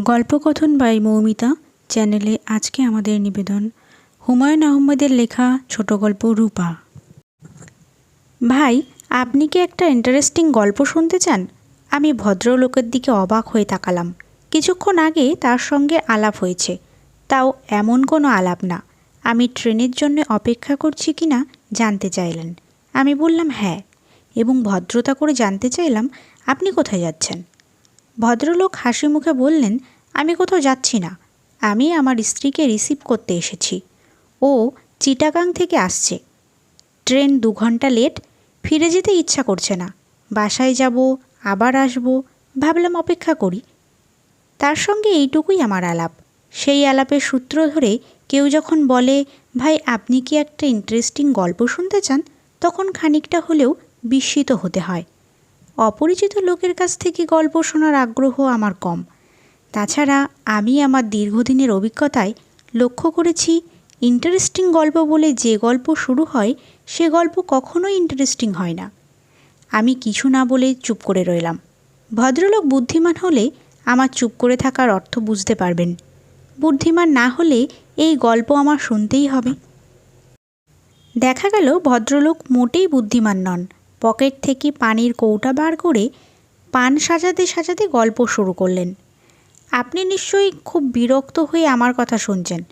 গল্পকথন by Moumita, চ্যানেলে আজকে আমাদের নিবেদন, হুমায়ুন আহমেদের লেখা ছোট গল্প রূপা। ভাই, আপনি কি একটা ইন্টারেস্টিং গল্প শুনতে চান? আমি ভদ্রলোকের দিকে অবাক হয়ে তাকালাম। কিছুক্ষণ আগে তার সঙ্গে আলাপ হয়েছে। তাও এমন কোনো আলাপ না। আমি ট্রেনের জন্য অপেক্ষা করছি কি না জানতে চাইলেন। আমি বললাম হ্যাঁ। এবং ভদ্রতা করে জানতে চাইলাম, আপনি কোথায় যাচ্ছেন? ভদ্রলোক হাসি মুখে বললেন, আমি কোথাও যাচ্ছি না। আমি আমার স্ত্রীকে রিসিভ করতে এসেছি। ও চিটাগাং থেকে আসছে। ট্রেন দু ঘণ্টা লেট, ফিরে যেতে ইচ্ছা করছে না। বাসায় যাব, আবার আসব, ভাবলাম অপেক্ষা করি। তার সঙ্গে এইটুকুই আমার আলাপ। সেই আলাপের সূত্র ধরে কেউ যখন বলে, ভাই, আপনি কি একটা ইন্টারেস্টিং গল্প শুনতে চান? তখন খানিকটা হলেও বিস্মিত হতে হয়। অপরিচিত লোকের কাছ থেকে গল্প শোনার আগ্রহ আমার কম। তাছাড়া আমি আমার দীর্ঘদিনের অভিজ্ঞতায় লক্ষ্য করেছি ইন্টারেস্টিং গল্প বলে যে গল্প শুরু হয়, সে গল্প কখনোই ইন্টারেস্টিং হয় না। আমি কিছু না বলে চুপ করে রইলাম। ভদ্রলোক বুদ্ধিমান হলে আমার চুপ করে থাকার অর্থ বুঝতে পারবেন। বুদ্ধিমান না হলে এই গল্প আমার শুনতেই হবে। দেখা গেল ভদ্রলোক মোটেই বুদ্ধিমান নন। পকেট থেকে পানির কৌটা বার করে পান সাজাতে সাজাতে গল্প শুরু করলেন। আপনি নিশ্চয়ই খুব বিরক্ত হয়ে আমার কথা শুনছেন।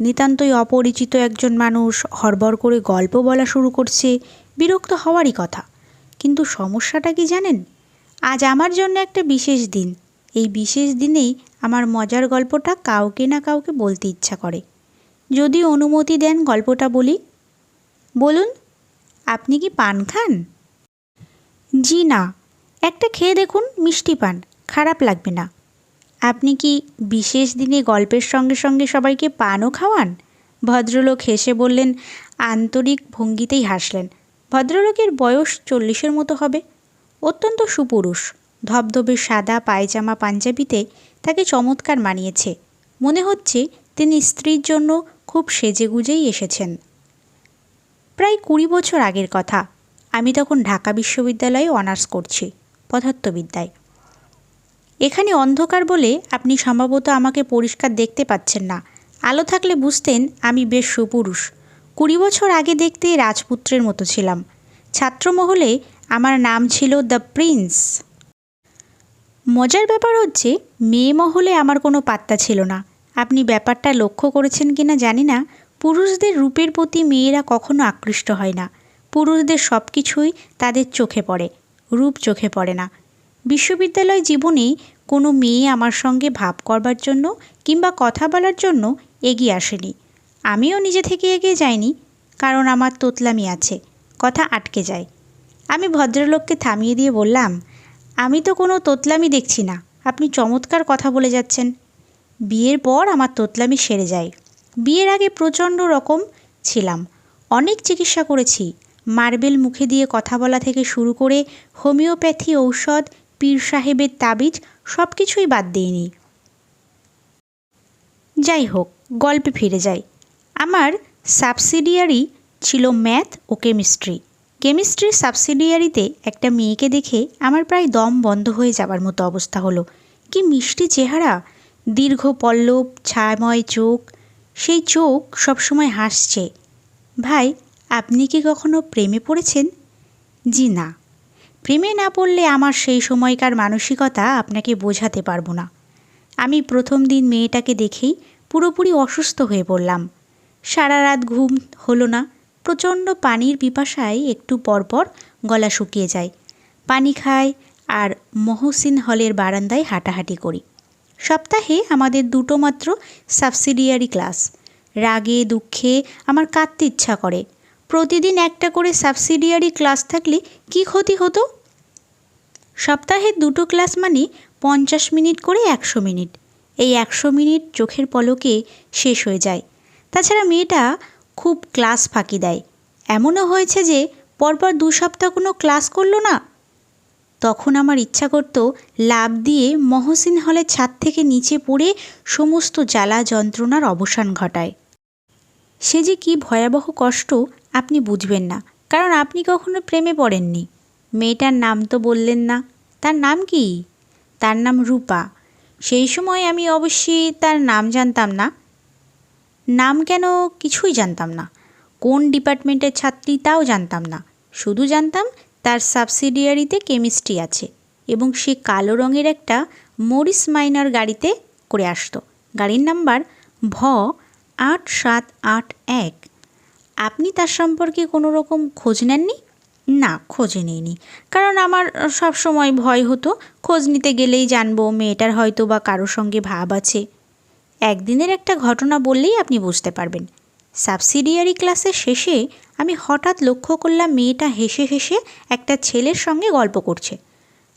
নিতান্তই অপরিচিত একজন মানুষ হড়বড় করে গল্প বলা শুরু করছে, বিরক্ত হওয়ারই কথা। কিন্তু সমস্যাটা কি জানেন? আজ আমার জন্য একটা বিশেষ দিন। এই বিশেষ দিনেই আমার মজার গল্পটা কাউকে না কাউকে বলতে ইচ্ছা করে। যদি অনুমতি দেন গল্পটা বলি। বলুন, আপনি কি পান খান? জি না। একটা খেয়ে দেখুন, মিষ্টি পান, খারাপ লাগবে না। আপনি কি বিশেষ দিনে গল্পের সঙ্গে সঙ্গে সবাইকে পানও খাওয়ান? ভদ্রলোক হেসে বললেন, আন্তরিক ভঙ্গিতেই হাসলেন। ভদ্রলোকের বয়স চল্লিশের মতো হবে। অত্যন্ত সুপুরুষ। ধবধবে সাদা পায়জামা পাঞ্জাবিতে তাকে চমৎকার মানিয়েছে। মনে হচ্ছে তিনি স্ত্রীর জন্য খুব সেজেগুজেই এসেছেন। প্রায় কুড়ি বছর আগের কথা। আমি তখন ঢাকা বিশ্ববিদ্যালয়ে অনার্স করছি, পদার্থবিদ্যায়। এখানে অন্ধকার বলে আপনি সম্ভবত আমাকে পরিষ্কার দেখতে পাচ্ছেন না। আলো থাকলে বুঝতেন আমি বেশ সুপুরুষ। কুড়ি বছর আগে দেখতে রাজপুত্রের মতো ছিলাম। ছাত্রমহলে আমার নাম ছিল দ্য প্রিন্স। মজার ব্যাপার হচ্ছে, মেয়ে মহলে আমার কোনো পাত্তা ছিল না। আপনি ব্যাপারটা লক্ষ্য করেছেন কিনা জানি না। পুরুষদের রূপের প্রতি মেয়েরা কখনো আকৃষ্ট হয় না। পুরুষদের সব কিছুই তাদের চোখে পড়ে, রূপ চোখে পড়ে না। বিশ্ববিদ্যালয় জীবনে কোনো মেয়ে আমার সঙ্গে ভাব করবার জন্য কিংবা কথা বলার জন্য এগিয়ে আসেনি। আমিও নিজে থেকে এগিয়ে যাইনি, কারণ আমার তোতলামি আছে, কথা আটকে যায়। আমি ভদ্রলোককে থামিয়ে দিয়ে বললাম, আমি তো কোনো তোতলামি দেখছি না, আপনি চমৎকার কথা বলে যাচ্ছেন। বিয়ের পর আমার তোতলামি সেরে যায়। বিয়ের আগে প্রচণ্ড রকম ছিলাম, অনেক চিকিৎসা করেছি মার্বেল মুখে দিয়ে কথা বলা থেকে শুরু করে হোমিওপ্যাথি, ঔষধ, পীর সাহেবের তাবিজ সব কিছুই বাদ দিইনি। যাই হোক, গল্পে ফিরে যাই। আমার সাবসিডিয়ারি ছিল ম্যাথ ও কেমিস্ট্রি। কেমিস্ট্রির সাবসিডিয়ারিতে একটা মেয়েকে দেখে আমার প্রায় দম বন্ধ হয়ে যাবার মতো অবস্থা হলো। কি মিষ্টি চেহারা, দীর্ঘ পল্লব, ছায়াময় চোখ। সেই চোখ সবসময় হাসছে। ভাই আপনি কি কখনো প্রেমে পড়েছেন? জি না। প্রেমে না পড়লে আমার সেই সময়কার মানসিকতা আপনাকে বোঝাতে পারব না। আমি প্রথম দিন মেয়েটাকে দেখেই পুরোপুরি অসুস্থ হয়ে পড়লাম। সারা রাত ঘুম হলো না। প্রচণ্ড পানির পিপাসায় একটু পরপর গলা শুকিয়ে যায়। পানি খাই আর মহসিন হলের বারান্দায় হাঁটাহাঁটি করি। সপ্তাহে আমাদের দুটো মাত্র সাবসিডিয়ারি ক্লাস। রাগে, দুঃখে আমার কাঁদতে ইচ্ছা করে। প্রতিদিন একটা করে সাবসিডিয়ারি ক্লাস থাকলে কি ক্ষতি হতো? সপ্তাহে দুটো ক্লাস মানে পঞ্চাশ মিনিট করে একশো মিনিট। এই একশো মিনিট চোখের পলকে শেষ হয়ে যায়। তাছাড়া মেয়েটা খুব ক্লাস ফাঁকি দেয়। এমনও হয়েছে যে পরপর দু সপ্তাহ কোনো ক্লাস করল না। তখন আমার ইচ্ছা করতো লাভ দিয়ে মহসিন হলের ছাদ থেকে নিচে পড়ে সমস্ত জ্বালা যন্ত্রণার অবসান ঘটায়। সে যে কি ভয়াবহ কষ্ট আপনি বুঝবেন না। কারণ আপনি কখনো প্রেমে পড়েননি। মেয়েটার নাম তো বললেন না। তার নাম কি? তার নাম রূপা। সেই সময় আমি অবশ্যই তার নাম জানতাম না। নাম কেন কিছুই জানতাম না। কোন ডিপার্টমেন্টের ছাত্রী তাও জানতাম না। শুধু জানতাম তার সাবসিডিয়ারিতে কেমিস্ট্রি আছে এবং সে কালো রঙের একটা মরিস মাইনার গাড়িতে করে আসতো। গাড়ির নাম্বার ভ আট সাত আট এক। আপনি তার সম্পর্কে কোনো রকম খোঁজ নেননি? না, খোঁজে নিইনি। কারণ আমার সব সময় ভয় হতো, খোঁজ নিতে গেলেই জানব মেয়েটার হয়তো বা কারোর সঙ্গে ভাব আছে। একদিনের একটা ঘটনা বললেই আপনি বুঝতে পারবেন। সাবসিডিয়ারি ক্লাসের শেষে আমি হঠাৎ লক্ষ্য করলাম মেয়েটা হেসে হেসে একটা ছেলের সঙ্গে গল্প করছে।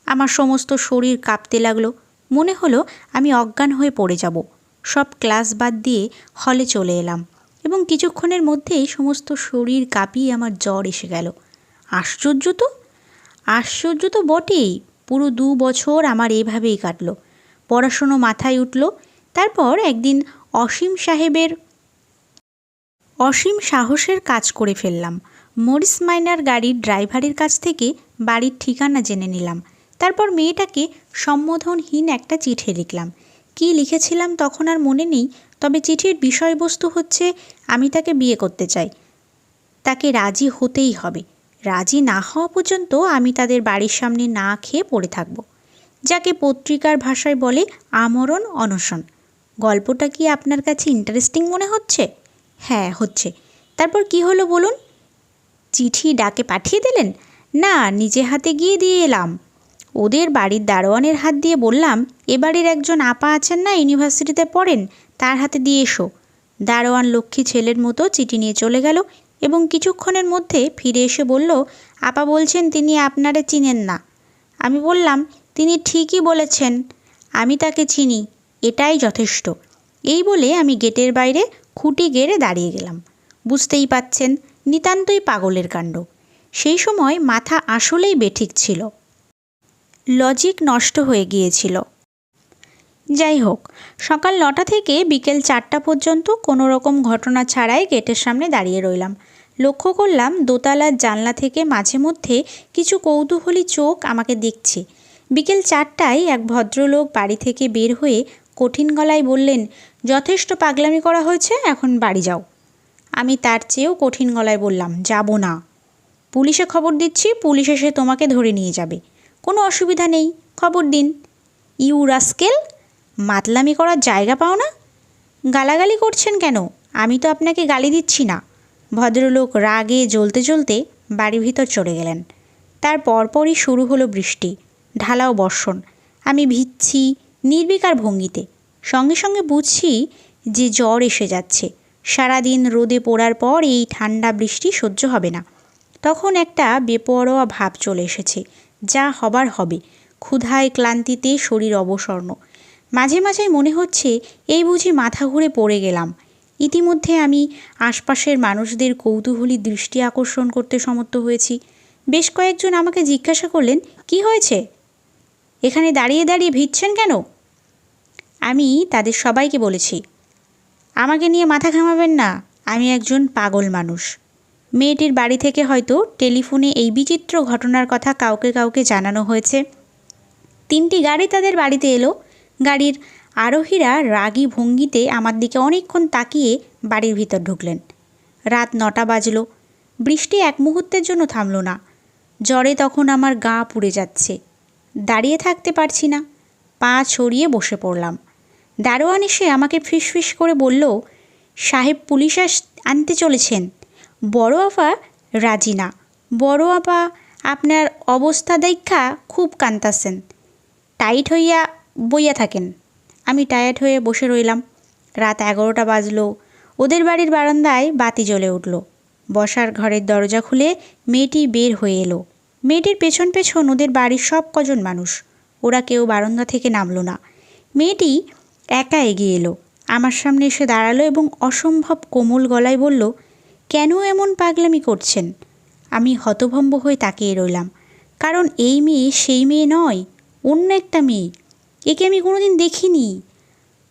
আমার সমস্ত শরীর কাঁপতে লাগল। মনে হলো আমি অজ্ঞান হয়ে পড়ে যাব। সব ক্লাস বাদ দিয়ে হলে চলে এলাম। এবং কিছুক্ষণের মধ্যেই সমস্ত শরীর কাঁপিয়ে আমার জ্বর এসে গেল। আশ্চর্য তো? আশ্চর্য তো বটেই। পুরো দু বছর আমার এভাবেই কাটলো। পড়াশুনো মাথায় উঠল। তারপর একদিন অসীম সাহেবের অসীম সাহসের কাজ করে ফেললাম। মরিস মাইনার গাড়ির ড্রাইভারের কাছ থেকে বাড়ির ঠিকানা জেনে নিলাম। তারপর মেয়েটাকে সম্বোধনহীন একটা চিঠি লিখলাম। কী লিখেছিলাম তখন আর মনে নেই, তবে চিঠির বিষয়বস্তু হচ্ছে আমি তাকে বিয়ে করতে চাই। তাকে রাজি হতেই হবে। রাজি না হওয়া পর্যন্ত আমি তাদের বাড়ির সামনে না খেয়ে পড়ে থাকব। যাকে পত্রিকার ভাষায় বলে আমরণ অনশন। গল্পটা কি আপনার কাছে ইন্টারেস্টিং মনে হচ্ছে? হ্যাঁ হচ্ছে। তারপর কি হলো বলুন? চিঠি ডাকে পাঠিয়ে দিলেন? না, নিজে হাতে গিয়ে দিয়ে এলাম। ওদের বাড়ির দারোয়ানের হাত দিয়ে বললাম এবাড়ির একজন আপা আছেন না, ইউনিভার্সিটিতে পড়েন, তার হাতে দিয়ে এসো। দারোয়ান লক্ষ্মী ছেলের মতো চিঠি নিয়ে চলে গেল এবং কিছুক্ষণের মধ্যে ফিরে এসে বলল, আপা বলছেন তিনি আপনারে চিনেন না। আমি বললাম, তিনি ঠিকই বলেছেন, আমি তাকে চিনি, এটাই যথেষ্ট। এই বলে আমি গেটের বাইরে খুঁটি গেড়ে দাঁড়িয়ে গেলাম। বুঝতেই পাচ্ছেন, নিতান্তই পাগলের কাণ্ড। সেই সময় মাথা আসলেই বেঠিক ছিল। লজিক নষ্ট হয়ে গিয়েছিল। যাই হোক, সকাল নটা থেকে বিকেল চারটা পর্যন্ত কোনো রকম ঘটনা ছাড়াই গেটের সামনে দাঁড়িয়ে রইলাম। লক্ষ্য করলাম দোতলার জানলা থেকে মাঝে মধ্যে কিছু কৌতূহলী চোখ আমাকে দেখছে। বিকেল চারটায় এক ভদ্রলোক বাড়ি থেকে বের হয়ে কঠিন গলায় বললেন, যথেষ্ট পাগলামি করা হয়েছে, এখন বাড়ি যাও। আমি তার চেয়েও কঠিন গলায় বললাম, যাব না। পুলিশে খবর দিচ্ছি, পুলিশ এসে তোমাকে ধরে নিয়ে যাবে। কোনো অসুবিধা নেই, খবর দিন। ইউ রাস্কেল মাতলামি করার জায়গা পাও না? গালাগালি করছেন কেন? আমি তো আপনাকে গালি দিচ্ছি না। ভদ্রলোক রাগে জ্বলতে জ্বলতে বাড়ির ভিতর চলে গেলেন। তার পরপরই শুরু হলো বৃষ্টি, ঢালাও বর্ষণ। আমি ভিজছি নির্বিকার ভঙ্গিতে। সঙ্গে সঙ্গে বুঝছি যে জ্বর এসে যাচ্ছে। সারাদিন রোদে পড়ার পর এই ঠান্ডা বৃষ্টি সহ্য হবে না। তখন একটা বেপরোয়া ভাব চলে এসেছে, যা হবার হবে। ক্ষুধায় ক্লান্তিতে শরীর অবসর্ণ মাঝে মাঝে মনে হচ্ছে এই বুঝি মাথা ঘুরে পড়ে গেলাম। ইতিমধ্যে আমি আশপাশের মানুষদের কৌতূহলী দৃষ্টি আকর্ষণ করতে সমর্থ হয়েছি। বেশ কয়েকজন আমাকে জিজ্ঞাসা করলেন, কি হয়েছে? এখানে দাঁড়িয়ে দাঁড়িয়ে ভিজছেন কেন? আমি তাদের সবাইকে বলেছি, আমাকে নিয়ে মাথা ঘামাবেন না, আমি একজন পাগল মানুষ। মেয়েটির বাড়ি থেকে হয়তো টেলিফোনে এই বিচিত্র ঘটনার কথা কাউকে কাউকে জানানো হয়েছে। তিনটি গাড়ি তাদের বাড়িতে এলো গাড়ির আরোহীরা রাগী ভঙ্গিতে আমার দিকে অনেকক্ষণ তাকিয়ে বাড়ির ভিতর ঢুকলেন। রাত নটা বাজল। বৃষ্টি এক মুহূর্তের জন্য থামল না। জ্বরে তখন আমার গা পুড়ে যাচ্ছে। দাঁড়িয়ে থাকতে পারছি না। পা ছড়িয়ে বসে পড়লাম। দারোয়ান এসে আমাকে ফিসফিস করে বলল, সাহেব, পুলিশ আস, আনতে চলেছেন। বড় আপা রাজি না। বড় আপা আপনার অবস্থা দেখা খুব কান্তাছেন। টাইট হইয়া বইয়া থাকেন। আমি টায়ার্ড হয়ে বসে রইলাম। রাত এগারোটা বাজলো। ওদের বাড়ির বারান্দায় বাতি জ্বলে উঠল। বসার ঘরের দরজা খুলে মেয়েটি বের হয়ে এলো। মেয়েটির পেছন পেছন ওদের বাড়ির সব কজন মানুষ। ওরা কেউ বারান্দা থেকে নামলো না। মেয়েটি একা এগিয়ে এলো। আমার সামনে এসে দাঁড়াল এবং অসম্ভব কোমল গলায় বলল, কেন এমন পাগলামি করছেন? আমি হতভম্ব হয়ে তাকিয়ে রইলাম। কারণ এই মেয়ে সেই মেয়ে নয়, অন্য একটা মেয়ে। একে আমি কোনোদিন দেখিনি।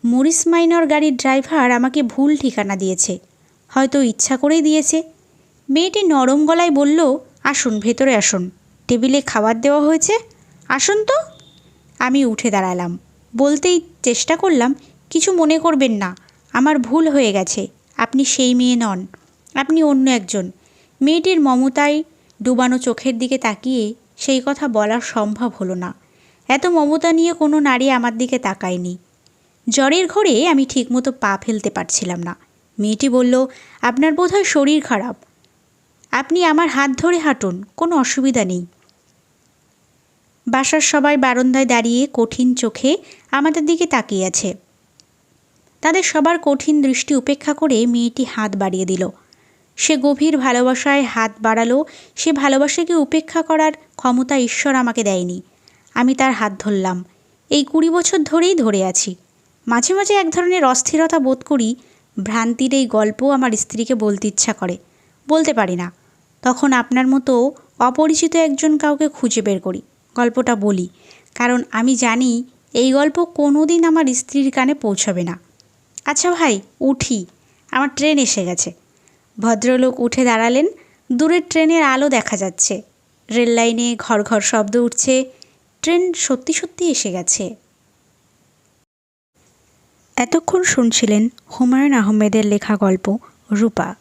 মরিস মাইনর গাড়ির ড্রাইভার আমাকে ভুল ঠিকানা দিয়েছে। হয়তো ইচ্ছা করেই দিয়েছে। মেয়েটি নরম গলায় বলল, আসুন, ভেতরে আসুন। টেবিলে খাবার দেওয়া হয়েছে। আসুন তো। আমি উঠে দাঁড়ালাম। বলতেই চেষ্টা করলাম, কিছু মনে করবেন না, আমার ভুল হয়ে গেছে। আপনি সেই মেয়ে নন, আপনি অন্য একজন। মেয়েটির মমতায় ডুবানো চোখের দিকে তাকিয়ে সেই কথা বলা সম্ভব হলো না। এত মমতা নিয়ে কোনো নারী আমার দিকে তাকায়নি। জ্বরের ঘরে আমি ঠিকমতো পা ফেলতে পারছিলাম না। মেয়েটি বলল, আপনার বোধহয় শরীর খারাপ। আপনি আমার হাত ধরে হাঁটুন, কোনো অসুবিধা নেই। বাসার সবাই বারান্দায় দাঁড়িয়ে কঠিন চোখে আমাদের দিকে তাকিয়ে আছে। তাদের সবার কঠিন দৃষ্টি উপেক্ষা করে মেয়েটি হাত বাড়িয়ে দিল। সে গভীর ভালোবাসায় হাত বাড়ালো, সে ভালোবাসাকে উপেক্ষা করার ক্ষমতা ঈশ্বর আমাকে দেয়নি। আমি তার হাত ধরলাম। এই কুড়ি বছর ধরেই ধরে আছি। মাঝে মাঝে এক ধরনের অস্থিরতা বোধ করি, ভ্রান্তির এই গল্প আমার স্ত্রীকে বলতে ইচ্ছা করে। বলতে পারি না। তখন আপনার মতো অপরিচিত একজন কাউকে খুঁজে বের করি। গল্পটা বলি, কারণ আমি জানি এই গল্প কোনো দিন আমার স্ত্রীর কানে পৌঁছবে না। আচ্ছা ভাই, উঠি। আমার ট্রেন এসে গেছে। ভদ্রলোক উঠে দাঁড়ালেন। দূরের ট্রেনের আলো দেখা যাচ্ছে। রেল লাইনে ঘর ঘর শব্দ উঠছে। ট্রেন সত্যি সত্যি এসে গেছে। এতক্ষণ শুনছিলেন হুমায়ুন আহমেদের লেখা গল্প রূপা।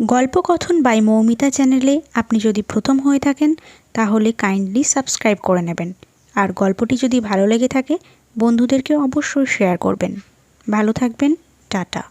গল্পকথন বাই মৌমিতা চ্যানেলে আপনি যদি প্রথম হয়ে থাকেন, তাহলে কাইন্ডলি সাবস্ক্রাইব করে নেবেন। আর গল্পটি যদি ভালো লেগে থাকে বন্ধুদেরকে অবশ্যই শেয়ার করবেন। ভালো থাকবেন, টাটা।